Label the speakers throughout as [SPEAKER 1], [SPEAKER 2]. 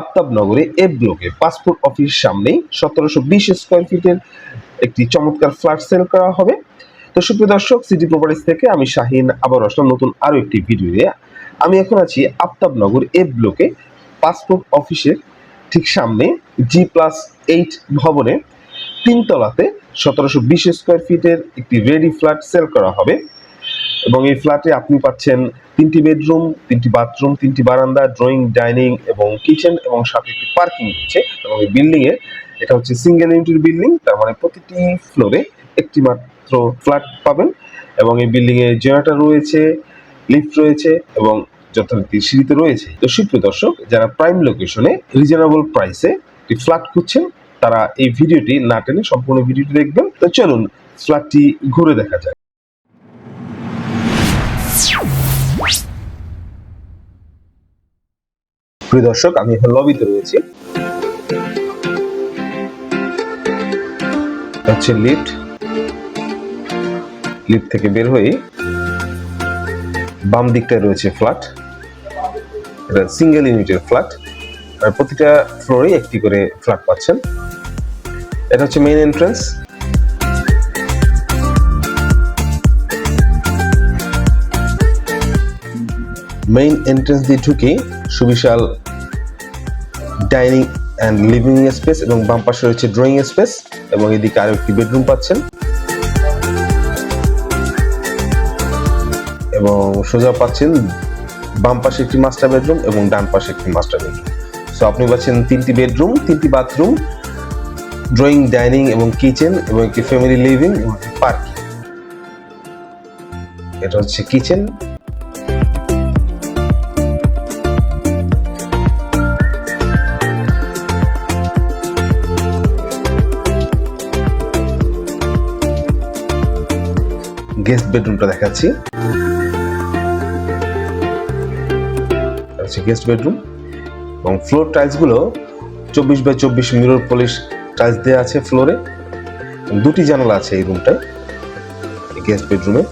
[SPEAKER 1] আফতাবনগরে এ ব্লকে passport office সামনেই সতেরোশো বিশ স্কোয়ার ফিটের একটি চমৎকার ফ্ল্যাট সেল করা হবে। তো সুপ্রিয় দর্শক সিটি প্রপার্টিস থেকে আমি শাহিন আবার আসলাম নতুন আরও একটি ভিডিও নিয়ে। আমি এখন আছি আফতাবনগর এ ব্লকে পাসপোর্ট অফিসের ঠিক সামনে জি প্লাস এইট ভবনে। তিনতলাতে সতেরোশো বিশ স্কোয়ার ফিটের একটি রেডি ফ্ল্যাট সেল করা হবে। এবং এই ফ্ল্যাটে আপনি পাচ্ছেন তিনটি বেডরুম, তিনটি বাথরুম, তিনটি বারান্দা, ড্রয়িং, ডাইনিং এবং কিচেন এবং সাথে একটি পার্কিং রয়েছে এবং এই বিল্ডিং এ এটা হচ্ছে সিঙ্গেল ইউনিটের বিল্ডিং, তার মানে প্রতিটি ফ্লোরে একটি মাত্র ফ্ল্যাট পাবেন এবং এই বিল্ডিং এ জেনারেটর রয়েছে, লিফট রয়েছে এবং যথারীতি সিঁড়িতে রয়েছে। তো সুপ্রিয় দর্শক, যারা প্রাইম লোকেশনে রিজনেবল প্রাইসে একটি ফ্ল্যাট খুঁজছেন, তারা এই ভিডিওটি না টেনে সম্পূর্ণ ভিডিওটি দেখবেন। তো চলুন, ফ্ল্যাটটি ঘুরে দেখা যায় প্রিয় দর্শক, আমি এখন লবিতে রয়েছি। হচ্ছে লিফট লিফট থেকে বের হয়ে বাম দিকটায় রয়েছে ফ্ল্যাট এটা সিঙ্গেল ইউনিটের ফ্ল্যাট আর প্রতিটা ফ্লোরে একটি করে ফ্ল্যাট পাচ্ছেন। এটা হচ্ছে মেইন এন্ট্রান্স মেইন এন্ট্রান্স দিয়ে ঢুকে সুবিশাল ডাইনিং অ্যান্ড লিভিং স্পেস এবং বাম পাশে রয়েছে ড্রয়িং স্পেস এবং এদিকে আরও একটি বেডরুম পাচ্ছেন। এবং সোজা পাচ্ছেন বাম পাশে একটি মাস্টার বেডরুম এবং ডান পাশে একটি মাস্টার বেডরুম সো আপনি পাচ্ছেন তিনটি বেডরুম তিনটি বাথরুম ড্রয়িং ডাইনিং এবং কিচেন এবং একটি ফ্যামিলি লিভিং এবং একটি পার্কিং এটা হচ্ছে কিচেন গেস্ট বেডরুমটা দেখাচ্ছি। গেস্ট বেডরুম এবং ফ্লোর টাইলসগুলো চব্বিশ বাই চব্বিশ মিরর পলিশ টাইলস দেওয়া আছে ফ্লোরে। দুটি জানালা আছে এই রুমটায় গেস্ট বেডরুমে।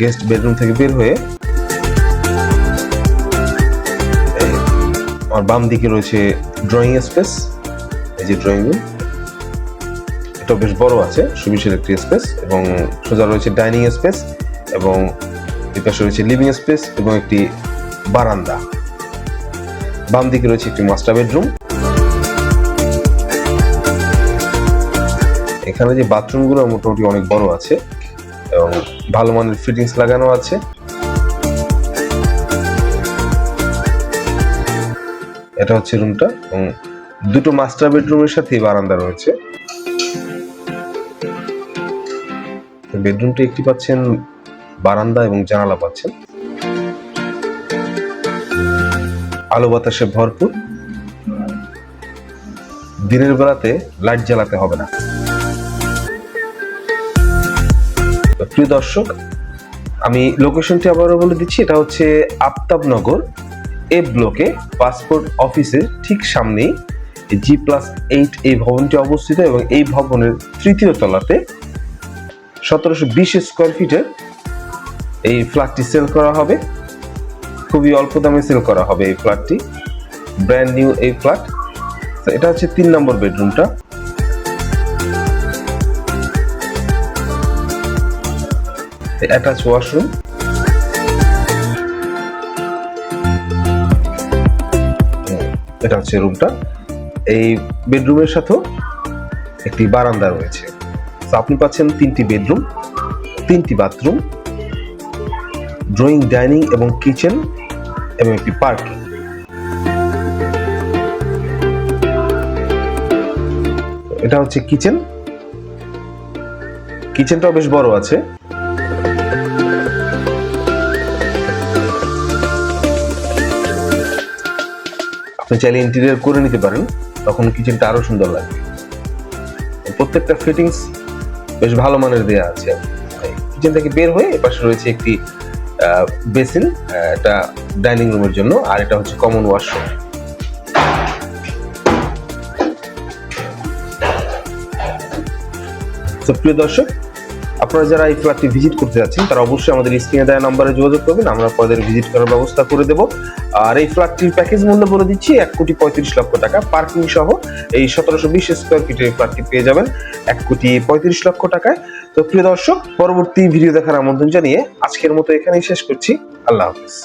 [SPEAKER 1] গেস্ট বেডরুম থেকে বের হয়ে আমার বাম দিকে রয়েছে ড্রয়িং স্পেস এই যে ড্রয়িং রুম এটা বেশ বড় আছে। সুবিশাল একটি স্পেস এবং সোজা রয়েছে ডাইনিং স্পেস এবং এই পাশে রয়েছে লিভিং স্পেস এবং একটি বারান্দা। বাম দিকে রয়েছে একটি মাস্টার বেডরুম এখানে যে বাথরুমগুলো মোটামুটি অনেক বড় আছে এবং ভালো মানের ফিটিংস লাগানো আছে। এটা হচ্ছে রুমটা এবং দুটো মাস্টার বেডরুমের সাথে বারান্দা রয়েছে। বেডরুমটি একটি পাচ্ছেন বারান্দা এবং জানালা পাচ্ছেন। আলো বাতাসে ভরপুর। দিনের বেলাতে লাইট জ্বালাতে হবে না। প্রিয় দর্শক, আমি লোকেশনটি আবারও বলে দিচ্ছি, এটা হচ্ছে আফতাবনগর। এ ব্লকে পাসপোর্ট অফিসের ঠিক সামনেই জি প্লাস এইট এই ভবনটি অবস্থিত এবং এই ভবনের তৃতীয় তলাতে সতেরোশো বিশ স্কোয়ার ফিটের এই ফ্ল্যাটটি সেল করা হবে। খুবই অল্প দামে সেল করা হবে এই ফ্ল্যাটটি ব্র্যান্ড নিউ এই ফ্ল্যাট এটা হচ্ছে তিন নম্বর বেডরুমটা অ্যাটাচ ওয়াশরুম এটা হচ্ছে রুমটা এই বেডরুমের সাথেও একটি বারান্দা রয়েছে। আপনি পাচ্ছেন তিনটি বেডরুম তিনটি বাথরুম ড্রয়িং ডাইনিং এবং কিচেন এবং একটি পার্কিং এটা হচ্ছে কিচেন কিচেনটাও বেশ বড় আছে। আপনি চাইলে ইন্টেরিয়র করে নিতে পারেন, তখন কিচেনটা আরও সুন্দর লাগবে। প্রত্যেকটা ফিটিংস বেশ ভালো মানের দেয়া আছে কিচেন থেকে বের হয়ে এপাশে রয়েছে একটি বেসিন এটা ডাইনিং রুমের জন্য, আর এটা হচ্ছে কমন ওয়াশরুম প্রিয় দর্শক আপনারা যারা এই ফ্ল্যাটটি ভিজিট করতে যাচ্ছেন, তারা অবশ্যই আমাদের স্ক্রিনে দেওয়া নাম্বারে যোগাযোগ করবেন, আমরা আপনাদের ভিজিট করার ব্যবস্থা করে দেব। আর এই ফ্ল্যাটটির প্যাকেজ মূল্য বলে দিচ্ছি, এক কোটি পঁয়ত্রিশ লক্ষ টাকা। পার্কিং সহ এই সতেরোশো বিশ স্কোয়ার ফিটের ফ্ল্যাটটি পেয়ে যাবেন, এক কোটি পঁয়ত্রিশ লক্ষ টাকায়। তো প্রিয় দর্শক, পরবর্তী ভিডিও দেখার আমন্ত্রণ জানিয়ে আজকের মতো এখানেই শেষ করছি। আল্লাহ হাফিজ।